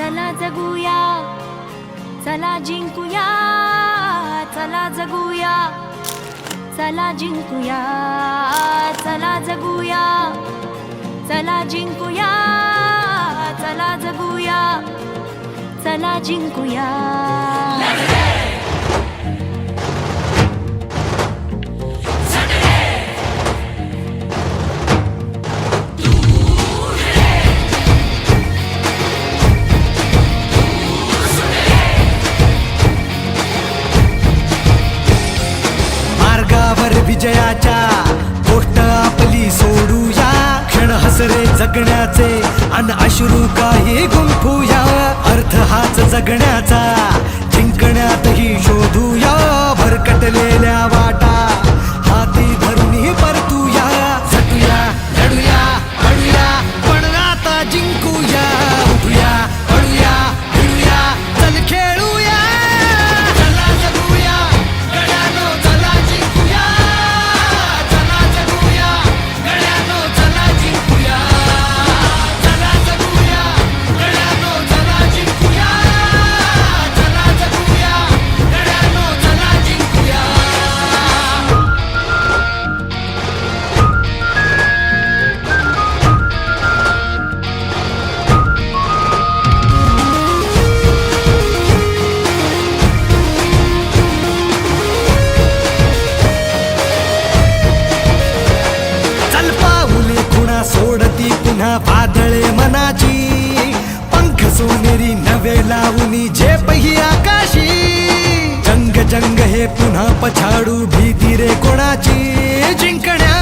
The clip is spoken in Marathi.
चला जगूया चला जिंकूया चला जगूया चला जिंकूया चला जगूया चला जिंकूया चला जगूया चला जिंकूया. विजयाच्या गोष्ट आपली सोडूया. क्षण हसरे जगण्याचे अन अश्रू काही गुंफूया. अर्थ हाच जगण्याचा. सोनेरी नवे लावूनी झेपही आकाशी. जंग जंग हे पुन्हा पछाडू भीती रे कोणाची? जिंकण्या